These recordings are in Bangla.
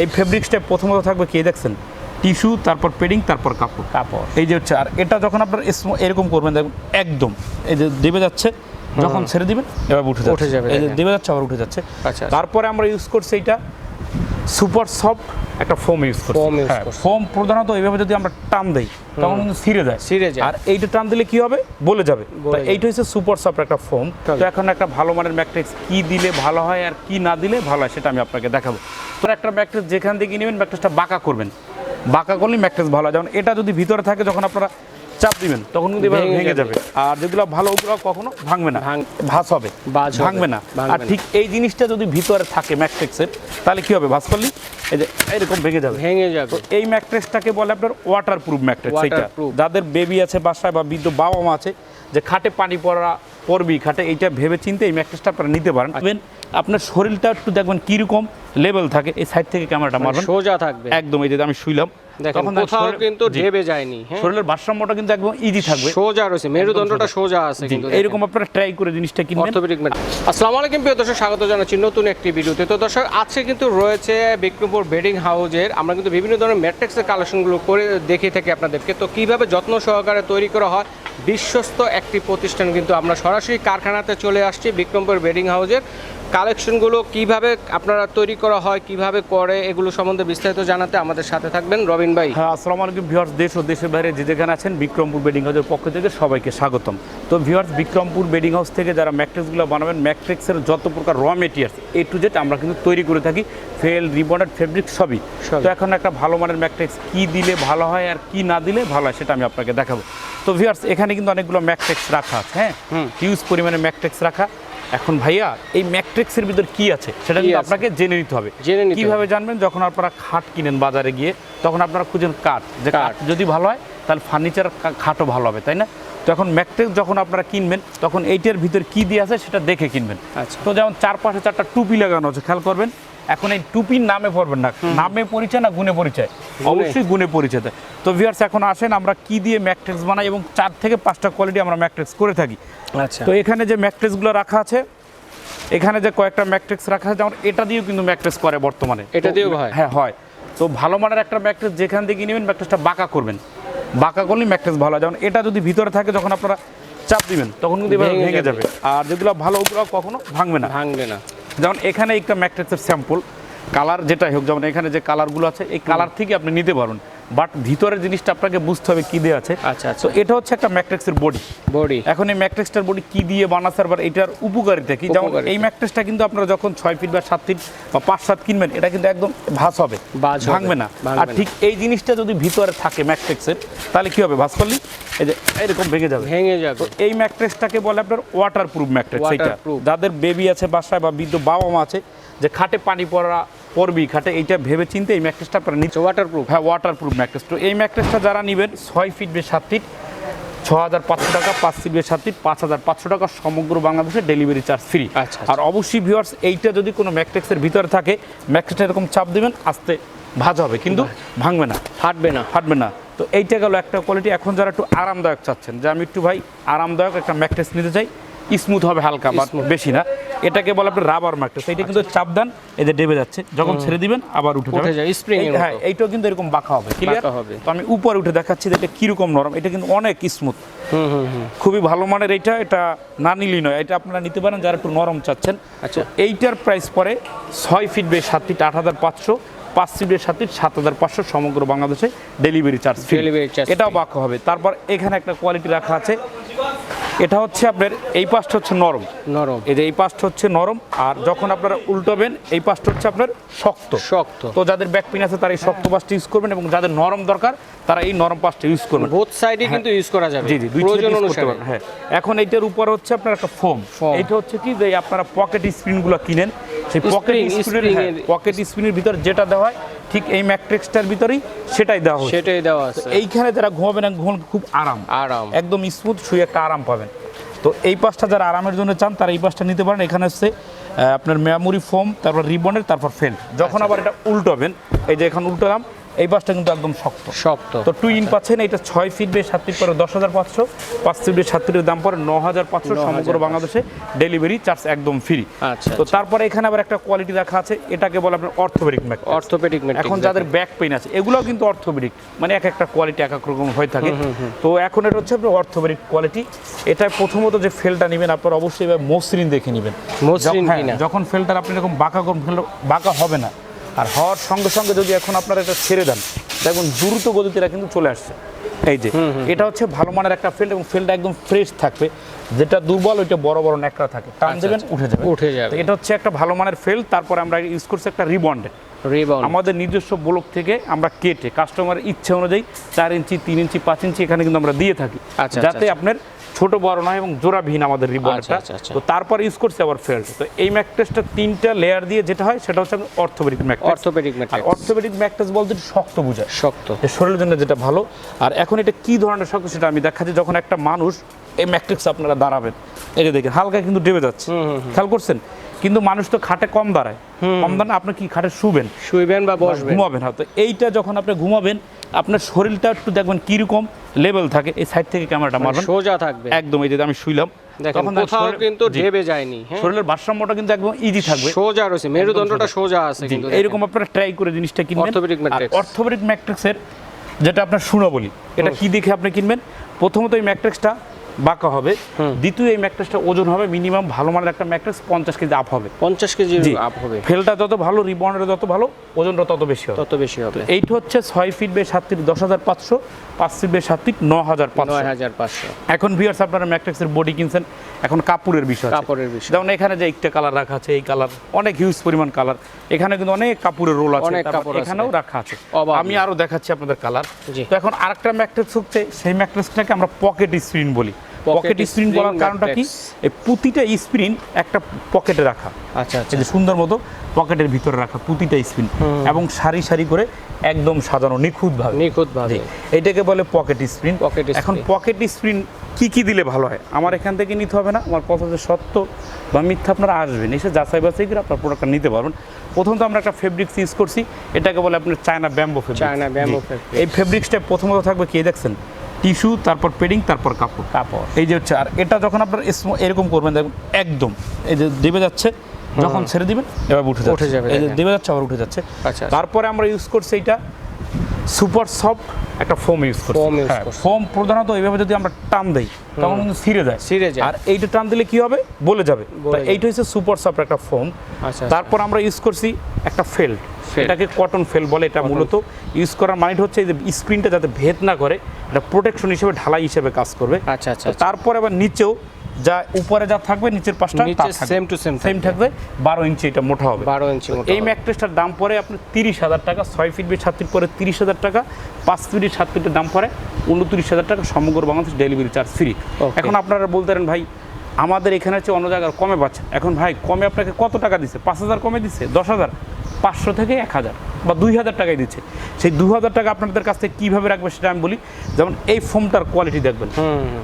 এই ফেব্রিক্সটা প্রথমত থাকবে কে দেখছেন? টিস্যু তারপর পেডিং তারপর কাপড়। কাপড়। এই যে হচ্ছে আর এটা যখন আপনার এরকম করবেন দেখুন একদম এই যে দেবে যাচ্ছে যখন ছেড়ে দিবেন এবার উঠে যাবে উঠে যাবে, এই যে দেবে যাচ্ছে আবার উঠে যাচ্ছে। আচ্ছা। তারপরে আমরা ইউজ করছি এটা সুপার সফট একটা ফোম ইউজ করছি। Use হ্যাঁ। ফোম প্রধানত এইভাবে যদি আমরা টান দেই তখন কিন্তু ছিঁড়ে যায়। ছিঁড়ে যায়। আর এইটা টান দিলে কি হবে? বলে যাবে। তো এইটা হচ্ছে সুপার সফট একটা ফোম তো এখন একটা ভালো মানের ম্যাট্রিক্স কি দিলে ভালো হয় আর কি না দিলে ভালো হয় সেটা আমি আপনাকে দেখাবো। তো একটা ম্যাট্রিক্স যেখান থেকে নেবেন ম্যাট্রিক্সটা বাঁকা করবেন। বাঁকা করলেই ম্যাট্রিক্স ভালো হয়। যেমন এটা যদি ভিতরে থাকে যখন আপনারা চাপ দিবেন তখন কিন্তু এবার ভেঙে যাবে। আর যেগুলো ভালো ওগুলো কখনো ভাঙবে না। ভাস হবে। ভাঙবে না। আর ঠিক এই জিনিসটা যদি ভিতরে থাকে ম্যাট্রিক্সের তাহলে কি হবে ভাস করলি এই যে এরকম ভেঙে যাবে। ভেঙে যাবে। তো এই ম্যাট্রিক্সটাকে বলে আপনার ওয়াটার প্রুফ ম্যাট্রিক্স যাদের বেবি আছে বাসায় বা বৃদ্ধ বাবা মা আছে যে খাটে পানি পড়া পড়বি খাটে এইটা ভেবে চিন্তে এই ম্যাট্রেসটা আপনারা নিতে পারেন। দেখবেন আপনার শরীরটা একটু দেখবেন কীরকম লেভেল থাকে এই সাইড থেকে ক্যামেরাটা মানে মারবেন। সোজা থাকবে। একদম এই যে আমি শুইলাম তখন কোথাও কিন্তু ঢেবে যায়নি হ্যাঁ। শরীরের ভারসাম্যটা কিন্তু একদম ইজি থাকবে। সোজা রয়েছে মেরুদণ্ডটা সোজা আছে কিন্তু এইরকম আপনারা ট্রাই করে জিনিসটা কিনবেন। অর্থোপেডিক মেড আসসালামু আলাইকুম প্রিয় দর্শক স্বাগত জানাচ্ছি নতুন একটি ভিডিওতে। তো দর্শক আজকে কিন্তু রয়েছে বিক্রমপুর বেডিং হাউজের আমরা কিন্তু বিভিন্ন ধরনের ম্যাট্রিক্সের কালেকশনগুলো করে দেখিয়ে থাকি আপনাদেরকে। তো কীভাবে যত্ন সহকারে তৈরি করা হয় বিশ্বস্ত একটি প্রতিষ্ঠান কিন্তু আমরা সরাসরি কারখানাতে চলে আসছি বিক্রমপুর বেডিং হাউজের কালেকশনগুলো কীভাবে আপনারা তৈরি করা হয় কীভাবে করে এগুলো সম্বন্ধে বিস্তারিত জানাতে আমাদের সাথে থাকবেন। রবিন ভাই। হ্যাঁ আসসালামু আলাইকুম ভিউয়ার্স দেশ ও দেশের বাইরে যে যেখানে আছেন বিক্রমপুর বেডিং হাউসের পক্ষ থেকে সবাইকে স্বাগতম। তো ভিউয়ার্স বিক্রমপুর বেডিং হাউস থেকে যারা ম্যাট্রিক্সগুলো বানাবেন ম্যাট্রিক্সের যত প্রকার raw materials A to Z আমরা কিন্তু তৈরি করে থাকি ফেল রিবন্ডেড ফেব্রিক সবই। সবই। তো এখন একটা ভালো মানের ম্যাট্রিক্স কি দিলে ভালো হয় আর কি না দিলে ভালো হয় সেটা আমি আপনাকে দেখাবো। তো ভিউয়ার্স এখানে কিন্তু অনেকগুলো ম্যাট্রিক্স রাখা আছে হ্যাঁ? হিউজ পরিমাণে ম্যাট্রিক্স রাখা। এখন ভাইয়া এই ম্যাট্রিক্সের ভিতর কি আছে? সেটা কিন্তু আপনাকে জেনে নিতে হবে। জেনে কীভাবে জানবেন? যখন আপনারা খাট কিনেন বাজারে গিয়ে তখন আপনারা খুঁজেন কাঠ। যে কাঠ। যদি ভালো হয় তাহলে ফার্নিচার খাটও ভালো হবে তাই না? তো এখন ম্যাট্রিক্স যখন আপনারা কিনবেন তখন এইটার ভিতর কি দিয়ে আছে সেটা দেখে কিনবেন। আচ্ছা। তো যেমন চারপাশে চারটা টুপি লাগানো আছে খেয়াল করবেন। এখন এই টুপির নামে পড়বেন না। নামে পরিচয় না গুণে পরিচয়? অবশ্যই গুণে পরিচয় তো ভিউয়ার্স এখন আসেন আমরা কি দিয়ে ম্যাট্রিক্স বানাই এবং চার থেকে পাঁচটা কোয়ালিটি আমরা ম্যাট্রিক্স করে থাকি। আচ্ছা। তো এখানে যে ম্যাট্রিক্সগুলো রাখা আছে এখানে যে কয়েকটা ম্যাট্রিক্স রাখা আছে যেমন এটা দিয়েও কিন্তু ম্যাট্রিক্স করে বর্তমানে। এটা দিয়েও হয়? হ্যাঁ হয়। তো ভালো মানের একটা ম্যাট্রিক্স যেখান থেকে নেবেন ম্যাট্রিক্সটা বাঁকা করবেন। বাঁকা করলেই ম্যাট্রিক্স ভালো হয়। যেমন এটা যদি ভিতরে থাকে যখন আপনারা চাপ দিবেন তখন কিন্তু ভেঙে। যাবে। আর যেগুলো ভালো ওগুলো কখনো ভাঙবে না। ভাঙবে না। যেমন এখানে একটা ম্যাট্রিক্সের স্যাম্পল, কালার যেটাই হোক, যেমন এখানে যে কালারগুলো আছে, এই কালার থেকে আপনি নিতে পারবেন। বাট ভিতরের জিনিসটা আপনাকে বুঝতে হবে কি দিয়ে আছে। আচ্ছা, আচ্ছা। তো এটা হচ্ছে একটা ম্যাট্রিক্সের বডি। বডি। এখন এই ম্যাট্রিক্সটার বডি কি দিয়ে বানাচ্ছে আর এটার উপকারিতা কি? যেমন। এই ম্যাট্রিক্সটা কিন্তু আপনারা যখন ছয় ফিট বা সাত ফিট বা পাঁচ সাত কিনবেন এটা কিন্তু একদম ভাস হবে ভাঙবে না। আর ঠিক এই জিনিসটা যদি ভিতরে থাকে ম্যাট্রিক্সের তাহলে কি হবে? ভাস করলি এই যে এরকম ভেঙে যাবে। ভেঙে যাবে। এই ম্যাট্রেসটাকে বলে আপনার ওয়াটার প্রুফ এইটা। Waterproof। যাদের বেবি আছে বাসায় বা বৃদ্ধ বাবা মা আছে যে খাটে পানি পড়া পড়বি খাটে এইটা ভেবে চিন্তে এই ম্যাট্রেসটা আপনারা নিতে ওয়াটার প্রুফ হ্যাঁ ওয়াটার প্রুফ ম্যাট্রেস তো এই ম্যাট্রেসটা যারা নেবেন ছয় ফিট বে সাত ফিট ছ হাজার পাঁচশো টাকা পাঁচ ফিট বে সাত ফিট পাঁচ হাজার পাঁচশো টাকা সমগ্র বাংলাদেশে ডেলিভারি চার্জ ফ্রি আচ্ছা, আর অবশ্যই ভিউয়ার্স এইটা যদি কোনো ম্যাট্রেক্সের ভিতরে থাকে ম্যাট্রেসটা এরকম চাপ দেবেন আস্তে ভাজ হবে কিন্তু ভাঙবে না। ফাটবে না। ফাটবে না। তো এইটা গেল একটা কোয়ালিটি এখন যারা একটু আরামদায়ক চাচ্ছেন যে আমি একটু ভাই আরামদায়ক একটা ম্যাট্রেস নিতে চাই স্মুথ হবে হালকা বা বেশি না। এটাকে বলে আপনার রাবার ম্যাট্রেস এটা কিন্তু চাপ দেন এই যে ডেবে যাচ্ছে। যখন ছেড়ে দিবেন আবার উঠে যাবে। এর হ্যাঁ এইটাও কিন্তু এরকম বাঁকা হবে ক্লিয়ার হবে। তো আমি উপরে উঠে দেখাচ্ছি এটা কীরকম নরম। এটা কিন্তু অনেক স্মুথ হুম হুম হুম। খুবই ভালো মানের এইটা এটা না নিলেই নয়। এটা আপনারা নিতে পারেন যারা একটু নরম চাচ্ছেন। আচ্ছা। এইটার প্রাইস পরে ছয় ফিট বে সাত ফিট আট হাজার পাঁচশো পাঁচ ফিট বে সাত হাজার পাঁচশো সমগ্র বাংলাদেশে ডেলিভারি চার্জ Delivery চার্জ এটাও বাক্য হবে। তারপর এখানে একটা কোয়ালিটি রাখা আছে এটা হচ্ছে আপনার এই পাশটা হচ্ছে নরম। নরম। এই যে এই পাশটা হচ্ছে নরম আর যখন আপনারা উল্টাবেন এই পাশটা হচ্ছে আপনার শক্ত। শক্ত। তো যাদের ব্যাক পেন আছে তারা এই শক্ত পাশটা ইউজ করবেন এবং যাদের নরম দরকার তারা এই নরম পাশটা ইউজ করবেন। বোথ সাইডে কিন্তু ইউজ করা যাবে। জি জি দুই প্রয়োজন অনুসারে। হ্যাঁ। এখন এইটার উপর হচ্ছে আপনার একটা ফোম এটা হচ্ছে কি যে আপনারা পকেট স্ক্রিনগুলো কিনেন সেই পকেট এর- পকেট স্ক্রিনের ভিতর যেটা দেওয়া হয় ঠিক এই ম্যাট্রিক্সটার ভিতরেই সেটাই দেওয়া হয় সেটাই দেওয়া আছে। এইখানে যারা ঘুমাবেন ঘুম খুব আরাম। আরাম। একদম স্মুথ শুয়ে একটা আরাম পাবেন। তো এই পাশটা যারা আরামের জন্য চান তারা এই পাশটা নিতে পারেন। এখানে হচ্ছে আপনার মেমোরি ফোম তারপর রিবনের তারপর ফেল যখন আচ্ছা। আবার এটা উল্টোবেন এই যে এখন উল্টালাম এই পাশটা কিন্তু একদম শক্ত। শক্ত। তো টু ইন পাচ্ছেন এটা ছয় ফিট বে সাত ফিট পরে দশ হাজার পাঁচশো পাঁচ ফিট বে সাত ফিটের দাম পরে ন হাজার পাঁচশো সমগ্র বাংলাদেশে ডেলিভারি চার্জ একদম ফ্রি আচ্ছা তো তারপরে এখানে আবার একটা কোয়ালিটি রাখা আছে এটাকে বলে আপনার অর্থোপেডিক ম্যাট্রেস অর্থোপেডিক এখন যাদের ব্যাক পেইন আছে এগুলোও কিন্তু অর্থোপেডিক মানে এক একটা কোয়ালিটি এক এক রকম হয়ে থাকে। তো এখন এটা হচ্ছে আপনার অর্থোপেডিক কোয়ালিটি এটা প্রথমত যে ফেলটা নেবেন আপনার অবশ্যই এবার মসৃণ দেখে নেবেন। মসৃণ যখন- হ্যাঁ? যখন ফেলটার আপনি এরকম বাঁকা বাঁকা হবে না। আর হওয়ার সঙ্গে সঙ্গে যদি এখন আপনারা এটা ছেড়ে দেন দেখুন দ্রুত গতিতে এটা কিন্তু চলে আসছে। এই যে এটা হচ্ছে ভালো মানের একটা ফিল্ড এবং ফিল্ডটা একদম ফ্রেশ থাকবে। যেটা দুর্বল ওইটা বড় বড় ন্যাকড়া থাকে। টান দেবেন উঠে যাবে। উঠে যাবে। এটা হচ্ছে একটা ভালো মানের ফেল তারপরে আমরা ইউজ করছি একটা রিবন্ডেড আমাদের নিজস্ব ব্লক থেকে আমরা কেটে কাস্টমারের ইচ্ছে অনুযায়ী চার ইঞ্চি তিন ইঞ্চি পাঁচ ইঞ্চি এখানে কিন্তু আমরা দিয়ে থাকি। আচ্ছা, যাতে আচ্ছা। আপনার ছোট বড় নয় এবং জোড়াবিহীন আমাদের রিবনটা আচ্ছা, আচ্ছা। তো তারপর ইউজ করছে আবার ফেল্ট তো এই ম্যাকটেসটা তিনটা লেয়ার দিয়ে যেটা হয় সেটা হচ্ছে orthopaedic mattress orthopaedic mattress orthopaedic mattress বলতে শক্ত বোঝায়। শক্ত। শরীরের জন্য যেটা ভালো। আর এখন এটা কি ধরনের শক্ত সেটা আমি দেখাচ্ছি। যখন একটা মানুষ এই ম্যাট্রিক্স আপনারা দাঁড়াবেন। এই যে দেখেন হালকা কিন্তু ডেবে যাচ্ছে। খেয়াল করছেন? কিন্তু মানুষ তো খাটে কম দাঁড়ায়। কম দাঁড়ান আপনি কি খাটে শুবেন? শুইবেন বা বসবেন? ঘুমাবেন হয়তো। এইটা যখন আপনি ঘুমাবেন আপনার শরীরটা একটু দেখবেন কীরকম লেভেল থাকে। এই সাইড থেকে ক্যামেরাটা মারবেন। সোজা থাকবে। একদম এই যে আমি শুইলাম তখন কোথাও কিন্তু ঢেবে যায়নি হ্যাঁ? শরীরের ভারসাম্যটা কিন্তু একদম ইজি থাকবে। সোজা রয়েছে মেরুদণ্ডটা সোজা। আছে কিন্তু এইরকম আপনারা ট্রাই করে জিনিসটা কিনবেন। Orthopedic matrix। অর্থোপেডিক ম্যাট্রিক্সের যেটা আপনার শুনো বলি এটা কি দেখে আপনি কিনবেন? প্রথমত এই ম্যাট্রিক্সটা বাঁকা হবে। দ্বিতীয় এই ম্যাট্রিক্সটা ওজন হবে মিনিমাম ভালো মানের একটা ম্যাট্রিক্স পঞ্চাশ কেজি আপ হবে। পঞ্চাশ কেজি। আপ হবে। ফেলটা যত ভালো রিবন্ডের যত ভালো ওজনটা তত বেশি হবে। তত বেশি হবে। এইটা হচ্ছে ছয় ফিট বে সাত ফিট দশ হাজার পাঁচশো পাঁচ ফিট বে সাত ফিট ন হাজার পাঁচশো। হাজার পাঁচশো। এখন ভিউয়ার্স আপনারা ম্যাট্রিক্সের বডি কিনছেন এখন কাপড়ের বিষয় কাপড়ের বিষয়। যেমন এখানে যে একটা কালার রাখা আছে এই কালার অনেক হিউজ পরিমাণ কালার এখানে কিন্তু অনেক কাপড়ের রোল আছে অনেক কাপড় এখানেও রাখা আছে। আমি নেই। আরও দেখাচ্ছি আপনাদের কালার তো এখন আরেকটা ম্যাট্রিক্স হচ্ছে সেই ম্যাট্রিক্সটাকে আমরা পকেট স্ক্রিন বলি। পকেট screen বলার কারণটা কি? এই প্রতিটা স্ক্রিন একটা পকেটে রাখা। আচ্ছা আচ্ছা। সুন্দর মতো পকেটের ভিতরে রাখা প্রতিটা স্ক্রিন এবং সারি সারি করে একদম সাজানো নিখুঁতভাবে। নিখুঁত ভাবে এইটাকে বলে পকেট স্ক্রিন Pocket এখন পকেট স্ক্রিন কি কি দিলে ভালো হয়? আমার এখান থেকে নিতে হবে না। আমার কথা যে সত্য বা মিথ্যা আপনারা আসবেন। এসে যাচাই বাছাই করে আপনার প্রোডাক্টটা নিতে পারবেন। প্রথমত আমরা একটা ফেব্রিক্স ইউজ করছি। এটাকে বলে আপনার China bamboo fabric China bamboo fabric। এই ফেব্রিক্সটা প্রথমত থাকবে কি? দেখছেন? টিস্যু তারপর পেডিং তারপর কাপড়। কাপড়। এই যে হচ্ছে আর এটা যখন আপনার এরকম করবেন দেখুন একদম এই যে দেবে যাচ্ছে যখন ছেড়ে দিবেন এবার উঠে যাবে উঠে যাবে, এই যে দেবে যাচ্ছে আবার উঠে যাচ্ছে। আচ্ছা, আচ্ছা। তারপরে আমরা ইউজ করছি এটা সুপার সফট একটা ফোম ইউজ করছি। হ্যাঁ, করছি। ফোম প্রধানত এইভাবে যদি আমরা টান দেই তখন কিন্তু ছিঁড়ে যায়। ছিঁড়ে যায়। আর এইটা টান দিলে কি হবে? বলে যাবে। এইটা হচ্ছে সুপার সফট একটা ফোম। আচ্ছা, তারপর আমরা ইউজ করছি একটা ফেল্ট। এটাকে কটন ফেল বলে এটা মূলত ইউজ করার মাইন্ড হচ্ছে এই যে স্ক্রিনটা যাতে ভেদ না করে এটা প্রোটেকশন হিসেবে ঢালাই হিসেবে কাজ করবে। আচ্ছা আচ্ছা। তারপর আবার নিচেও যা উপরে যা থাকবে নিচের পাশটা নিচে same সেম সেম থাকবে। বারো ইঞ্চি এটা মোটা হবে। বারো ইঞ্চি মোটা এই ম্যাট্রেসটার দাম পড়ে আপনার তিরিশ হাজার টাকা ছয় ফিট বাই সাত ফিট পরে তিরিশ হাজার টাকা পাঁচ ফিট সাত ফিটের দাম পড়ে উনত্রিশ হাজার টাকা সমগ্র বাংলাদেশ ডেলিভারি চার্জ ফ্রি. এখন আপনারা বলতে পারেন ভাই আমাদের এখানে হচ্ছে অন্য জায়গায় কমে পাচ্ছেন এখন ভাই কমে আপনাকে কত টাকা দিচ্ছে পাঁচ হাজার কমে দিচ্ছে দশ হাজার? পাঁচশো থেকে এক হাজার বা দুই হাজার টাকাই দিচ্ছে। সেই দু হাজার টাকা আপনাদের কাছ থেকে কীভাবে রাখবে সেটা আমি বলি যেমন এই ফোমটার কোয়ালিটি দেখবেন।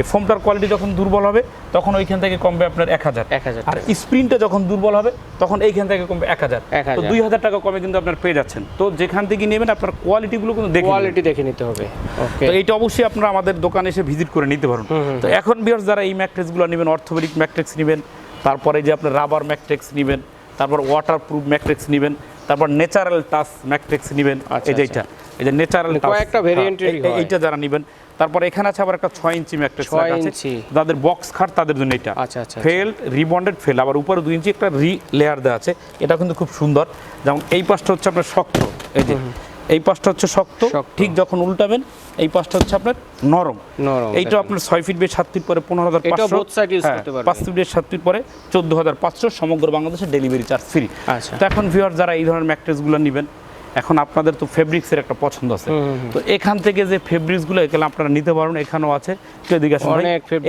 এই ফোমটার কোয়ালিটি যখন দুর্বল হবে তখন ওইখান থেকে কমবে আপনার এক হাজার। 1000 আর স্প্রিনটা যখন দুর্বল হবে তখন এইখান থেকে কমবে এক হাজার। 1000 তো দুই হাজার টাকা কমে কিন্তু আপনার পেয়ে যাচ্ছেন। তো যেখান থেকে নেবেন আপনার কোয়ালিটিগুলো কিন্তু দেখে কোয়ালিটি দেখে নিতে হবে। ওকে তো এইটা অবশ্যই আপনারা আমাদের দোকানে এসে ভিজিট করে নিতে পারুন। তো এখন বিয়ার্স যারা এই ম্যাট্রিক্সগুলো নেবেন অর্থোপেডিক ম্যাট্রিক্স নেবেন তারপরে যে আপনার রাবার ম্যাট্রিক্স নেবেন তারপর ওয়াটার প্রুফ ম্যাট্রিক্স নেবেন তারপর ন্যাচারাল টাচ ম্যাট্রিক্স নেবেন। এই যে এইটা। এই যে ন্যাচারাল মানে কয়েকটা variant-এরই এইটা যারা নেবেন। তারপর এখানে আছে আবার একটা ছয় ইঞ্চি ম্যাট্রিক্স আছে। ইঞ্চি। যাদের বক্স খাট তাদের জন্য এটা আচ্ছা, আচ্ছা, ফেল রিবন্ডেড ফেল আবার উপরে দুই ইঞ্চি একটা রি লেয়ার দেওয়া আছে। এটা কিন্তু খুব সুন্দর। যেমন এই পাশটা হচ্ছে আপনার শক্ত। এই যে এই পাশটা হচ্ছে শক্ত। ঠিক যখন উল্টাবেন এই পাশটা হচ্ছে আপনার নরম। নরম, এইটা আপনার ছয় ফিট বেশ সাত ফিট পরে পনেরো হাজার পাঁচশো। পারবে। পাঁচ ফিট বেশ সাত ফিট পরে চোদ্দ হাজার পাঁচশো সমগ্র বাংলাদেশে ডেলিভারি চার্জ ফ্রি আচ্ছা। তো এখন ভিউয়ার যারা এই ধরনের ম্যাট্রেসগুলো নেবেন এখন আপনাদের তো ফেব্রিক্সের একটা পছন্দ আছে। তো এখান থেকে যে ফেব্রিক্সগুলো এখানে আপনারা নিতে পারবেন এখানেও আছে। কেউ এদিকে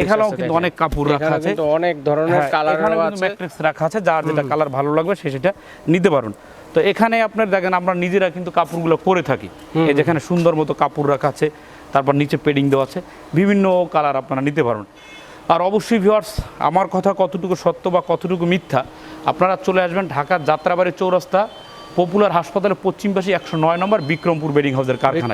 এখানেও কিন্তু অনেক কাপড় রাখা এখানে আছে। অনেক ধরনের হ্যাঁ, কালার এখানে কিন্তু ম্যাট্রিক্স রাখা আছে। যার যেটা কালার ভালো লাগবে সে সেটা নিতে পারুন। তো এখানে আপনার দেখেন আমরা নিজেরা কিন্তু কাপড়গুলো পরে থাকি। এই যেখানে সুন্দর মতো কাপড় রাখা আছে তারপর নিচে পেডিং দেওয়া আছে বিভিন্ন কালার আপনারা নিতে পারুন আর অবশ্যই ভিউয়ার্স আমার কথা কতটুকু সত্য বা কতটুকু মিথ্যা আপনারা চলে আসবেন ঢাকার যাত্রাবাড়ি চৌরাস্তা পপুলার হাসপাতালের পশ্চিম পাশে একশো নয় নম্বর বিক্রমপুর বেডিং হাউসের কারখানা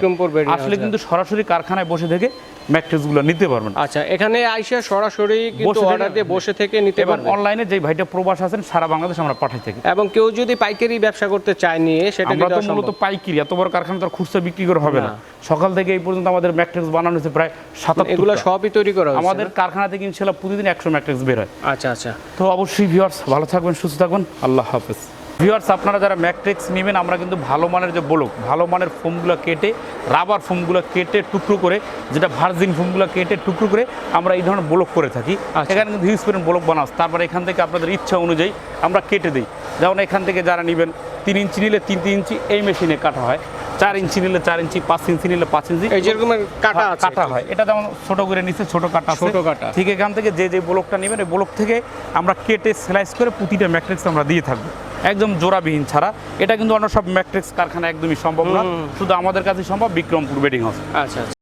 আসলে কিন্তু সরাসরি কারখানায় বসে থেকে ম্যাট্রেসগুলো নিতে পারবেন। আচ্ছা এখানে আইসা সরাসরি কিন্তু অর্ডার দিয়ে বসে থেকে নিতে এবং পারবে। অনলাইনে যে ভাইটা প্রবাস আছেন সারা বাংলাদেশ আমরা পাঠাই থাকি। এবং কেউ যদি পাইকারি ব্যবসা করতে চায় নিয়ে সেটা আমরা তো মূলত পাইকিরি এত বড় কারখানা তো খুচরা বিক্রি করে হবে না। সকাল থেকে এই পর্যন্ত আমাদের ম্যাট্রিক্স বানানো হয়েছে প্রায় সাতাত্তর এগুলো সবই তৈরি করা হয়েছে আমাদের কারখানা থেকে ইনশাল্লাহ প্রতিদিন একশো ম্যাট্রিক্স বের হয়। আচ্ছা আচ্ছা। তো অবশ্যই ভিউয়ার্স ভালো থাকবেন সুস্থ থাকবেন। আল্লাহ হাফেজ। ভিউয়ার্স আপনারা যারা ম্যাট্রিক্স নেবেন আমরা কিন্তু ভালো মানের যে ব্লক ভালো মানের ফোমগুলো কেটে রাবার ফোমগুলো কেটে টুকরো করে যেটা ভার্জিন ফোমগুলো কেটে টুকরো করে আমরা এই ধরনের ব্লক করে থাকি। আচ্ছা। এখানে কিন্তু হিউজ পরিমাণ ব্লক বানাস তারপরে এখান থেকে আপনাদের ইচ্ছা অনুযায়ী আমরা কেটে দিই। যেমন এখান থেকে যারা নেবেন তিন ইঞ্চি নিলে তিন তিন ইঞ্চি এই মেশিনে কাটা হয়। চার ইঞ্চি নিলে চার ইঞ্চি পাঁচ ইঞ্চি নিলে পাঁচ ইঞ্চি। এই যেরকম কাটা কাটা হয়। এটা যেমন ছোট করে নিচে ছোট কাটা। ছোট কাটা। ঠিক এখান থেকে যে যে ব্লকটা নেবেন এই ব্লক থেকে আমরা কেটে স্লাইস করে প্রতিটা ম্যাট্রিক্স আমরা দিয়ে থাকব। একদম জোড়াবিহীন ছাড়া। এটা কিন্তু অন্য সব ম্যাট্রিক্স কারখানা একদমই সম্ভব না। শুধু আমাদের কাছে সম্ভব বিক্রমপুর বেডিং হাউস আচ্ছা আচ্ছা।